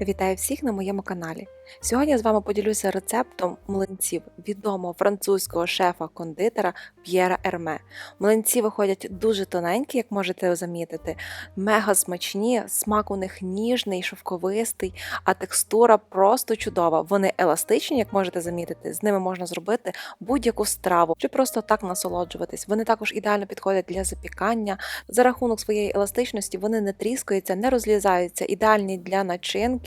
Вітаю всіх на моєму каналі. Сьогодні я з вами поділюся рецептом млинців відомого французького шефа-кондитера П'єра Ерме. Млинці виходять дуже тоненькі, як можете замітити, мега смачні, смак у них ніжний, шовковистий, а текстура просто чудова. Вони еластичні, як можете замітити. З ними можна зробити будь-яку страву чи просто так насолоджуватись. Вони також ідеально підходять для запікання. За рахунок своєї еластичності вони не тріскаються, не розлізаються, ідеальні для начинки,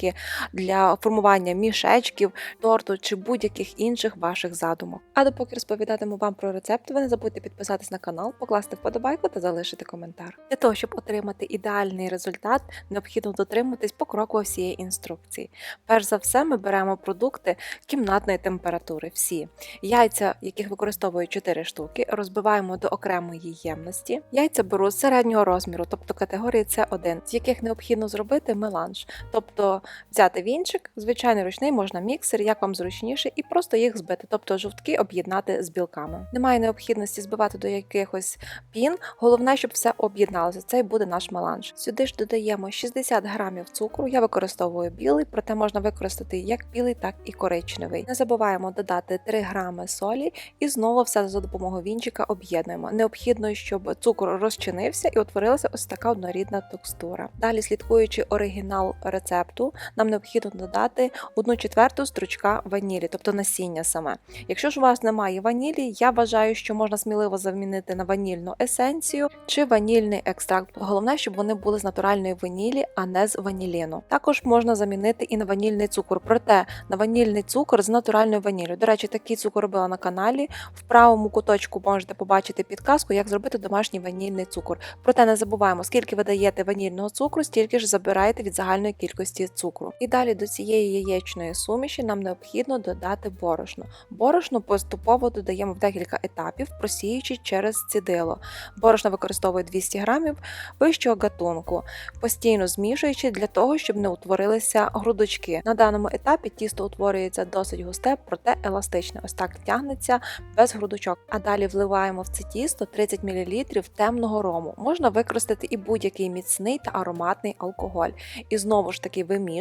для формування мішечків, торту чи будь-яких інших ваших задумок. А допоки розповідатиму вам про рецепт, ви не забудьте підписатись на канал, покласти вподобайку та залишити коментар. Для того, щоб отримати ідеальний результат, необхідно дотримуватись покроково всієї інструкції. Перш за все, ми беремо продукти кімнатної температури. Всі яйця, яких використовую 4 штуки, розбиваємо до окремої ємності. Яйця беру середнього розміру, тобто категорії С1, з яких необхідно зробити меланж, тобто взяти вінчик, звичайний ручний, можна міксер, як вам зручніше, і просто їх збити, тобто жовтки об'єднати з білками. Немає необхідності збивати до якихось пін. Головне, щоб все об'єдналося. Це буде наш меланж. Сюди ж додаємо 60 грамів цукру. Я використовую білий, проте можна використати як білий, так і коричневий. Не забуваємо додати 3 грами солі і знову все за допомогою вінчика об'єднуємо. Необхідно, щоб цукор розчинився і утворилася ось така однорідна текстура. Далі, слідкуючи оригінал рецепту, нам необхідно додати 1 четверту стручка ванілі, тобто насіння саме. Якщо ж у вас немає ванілі, я вважаю, що можна сміливо замінити на ванільну есенцію чи ванільний екстракт. Головне, щоб вони були з натуральної ванілі, а не з ваніліну. Також можна замінити і на ванільний цукор, проте на ванільний цукор з натуральною ваніллю. До речі, такий цукор робила на каналі. В правому куточку можете побачити підказку, як зробити домашній ванільний цукор. Проте не забуваємо, скільки ви даєте ванільного цукру, стільки ж забираєте від загальної кількості цукру. І далі до цієї яєчної суміші нам необхідно додати борошно. Борошно поступово додаємо в декілька етапів, просіючи через цідило. Борошно використовує 200 грамів вищого гатунку, постійно змішуючи для того, щоб не утворилися грудочки. На даному етапі тісто утворюється досить густе, проте еластичне. Ось так тягнеться без грудочок. А далі вливаємо в це тісто 30 мл темного рому. Можна використати і будь-який міцний та ароматний алкоголь. І знову ж таки вимішуємо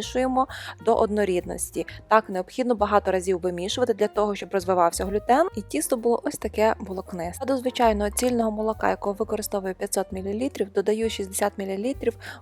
до однорідності. Так необхідно багато разів вимішувати для того, щоб розвивався глютен, і тісто було ось таке волокнисте. До звичайного цільного молока, якого використовую 500 мл, додаю 60 мл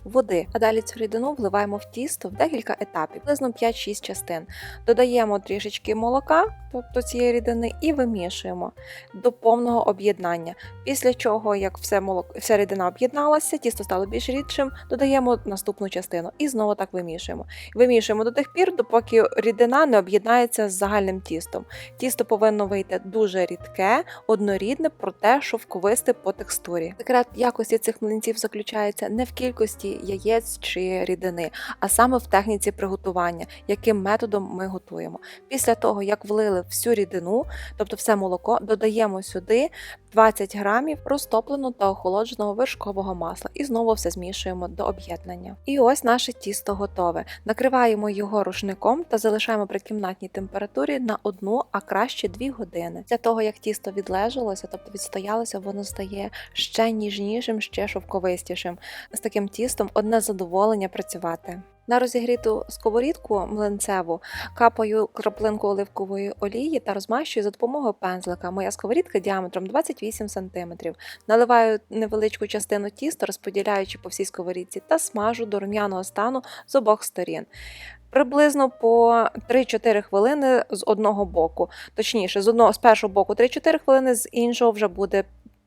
води. А далі цю рідину вливаємо в тісто в декілька етапів, приблизно 5-6 частин. Додаємо трішечки молока, тобто цієї рідини, і вимішуємо до повного об'єднання. Після чого, як все молоко, вся рідина об'єдналася, тісто стало більш рідшим, додаємо наступну частину і знову так вимішуємо. Вимішуємо до тих пір, допоки рідина не об'єднається з загальним тістом. Тісто повинно вийти дуже рідке, однорідне, проте шовковисте по текстурі. Секрет якості цих млинців заключається не в кількості яєць чи рідини, а саме в техніці приготування, яким методом ми готуємо. Після того, як влили всю рідину, тобто все молоко, додаємо сюди 20 грамів розтопленого та охолодженого вершкового масла і знову все змішуємо до об'єднання. І ось наше тісто готове. Накриваємо його рушником та залишаємо при кімнатній температурі на одну, а краще 2 години. Для того як тісто відлежалося, тобто відстоялося, воно стає ще ніжнішим, ще шовковистішим. З таким тістом одне задоволення працювати. На розігріту сковорідку млинцеву капаю краплинку оливкової олії та розмащую за допомогою пензлика. Моя сковорідка діаметром 28 см. Наливаю невеличку частину тіста, розподіляючи по всій сковорідці, та смажу до рум'яного стану з обох сторін. Приблизно по 3-4 хвилини з одного боку. Точніше, з одного з першого боку 3-4 хвилини, з іншого вже буде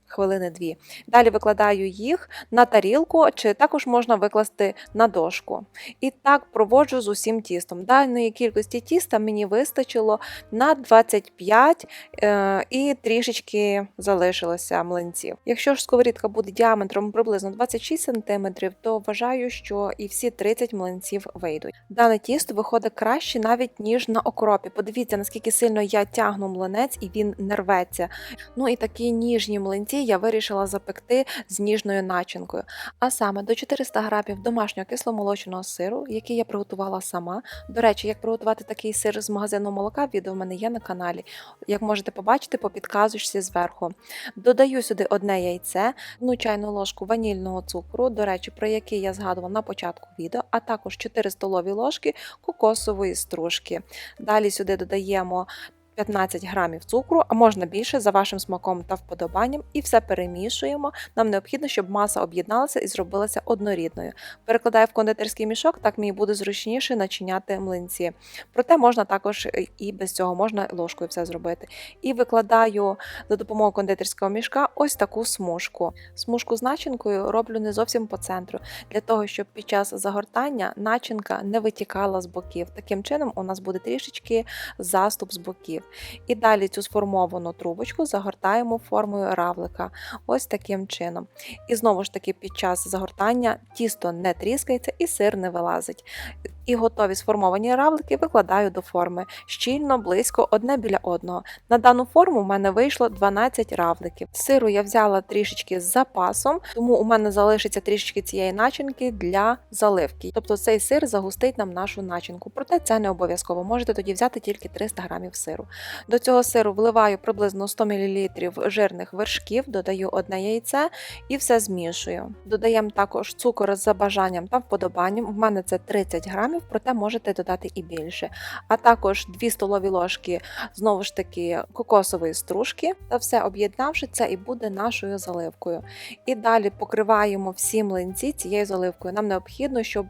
хвилини дві. Далі викладаю їх на тарілку, чи також можна викласти на дошку. І так проводжу з усім тістом. Даної кількості тіста мені вистачило на 25 е, і трішечки залишилося млинців. Якщо ж сковорідка буде діаметром приблизно 26 см, то вважаю, що і всі 30 млинців вийдуть. Дане тісто виходить краще навіть ніж на окропі. Подивіться, наскільки сильно я тягну млинець і він не рветься. Ну і такі ніжні млинці я вирішила запекти з ніжною начинкою, а саме до 400 грамів домашнього кисломолочного сиру, який я приготувала сама. До речі, як приготувати такий сир з магазину молока, відео в мене є на каналі. Як можете побачити по підказочці зверху. Додаю сюди одне яйце, одну чайну ложку ванільного цукру, до речі, про який я згадувала на початку відео, а також 4 столові ложки кокосової стружки. Далі сюди додаємо 15 грамів цукру, а можна більше за вашим смаком та вподобанням, і все перемішуємо. Нам необхідно, щоб маса об'єдналася і зробилася однорідною. Перекладаю в кондитерський мішок, так мені буде зручніше начиняти млинці. Проте можна також і без цього, можна ложкою все зробити. І викладаю за допомогою кондитерського мішка ось таку смужку. Смужку з начинкою роблю не зовсім по центру, для того, щоб під час загортання начинка не витікала з боків. Таким чином, у нас буде трішечки заступ з боків. І далі цю сформовану трубочку загортаємо формою равлика. Ось таким чином. І знову ж таки, під час загортання тісто не тріскається і сир не вилазить. І готові сформовані равлики викладаю до форми щільно, близько одне біля одного. На дану форму в мене вийшло 12 равликів. Сиру я взяла трішечки з запасом, тому у мене залишиться трішечки цієї начинки для заливки. Тобто цей сир загустить нам нашу начинку. Проте це не обов'язково. Можете тоді взяти тільки 300 грамів сиру. До цього сиру вливаю приблизно 100 мл жирних вершків, додаю одне яйце і все змішую. Додаємо також цукор за бажанням та вподобанням. У мене це 30 грамів, проте можете додати і більше. А також 2 столові ложки знову ж таки кокосової стружки, та все об'єднавши, це і буде нашою заливкою. І далі покриваємо всі млинці цією заливкою. Нам необхідно, щоб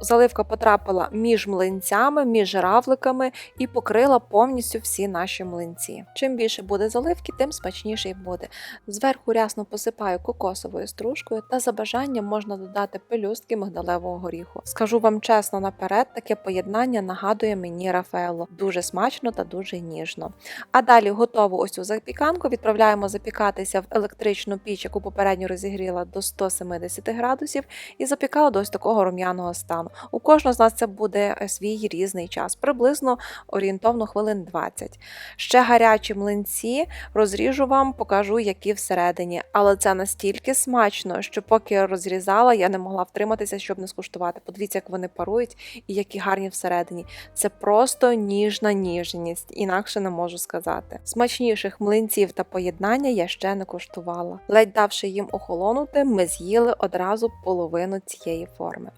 заливка потрапила між млинцями, між равликами і покрила повністю всі наші млинці. Чим більше буде заливки, тим смачніше буде. Зверху рясно посипаю кокосовою стружкою, та за бажанням можна додати пелюстки мигдалевого горіху. Скажу вам чесно наперед, таке поєднання нагадує мені Рафаело. Дуже смачно та дуже ніжно. А далі готову ось цю запіканку відправляємо запікатися в електричну піч, яку попередньо розігріла до 170 градусів, і запікала до ось такого рум'яного стану. У кожного з нас це буде е, свій різний час, приблизно орієнтовно хвилин 20. Ще гарячі млинці розріжу вам, покажу, які всередині. Але це настільки смачно, що поки я розрізала, я не могла втриматися, щоб не скуштувати. Подивіться, як вони парують і які гарні всередині. Це просто ніжна ніжність, інакше не можу сказати. Смачніших млинців та поєднання я ще не куштувала. Ледь давши їм охолонути, ми з'їли одразу половину цієї форми.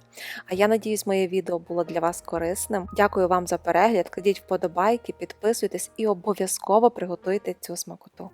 А я надіюсь, моє відео було для вас корисним. Дякую вам за перегляд. Кладіть вподобайки, підписуйтесь і обов'язково приготуйте цю смакоту.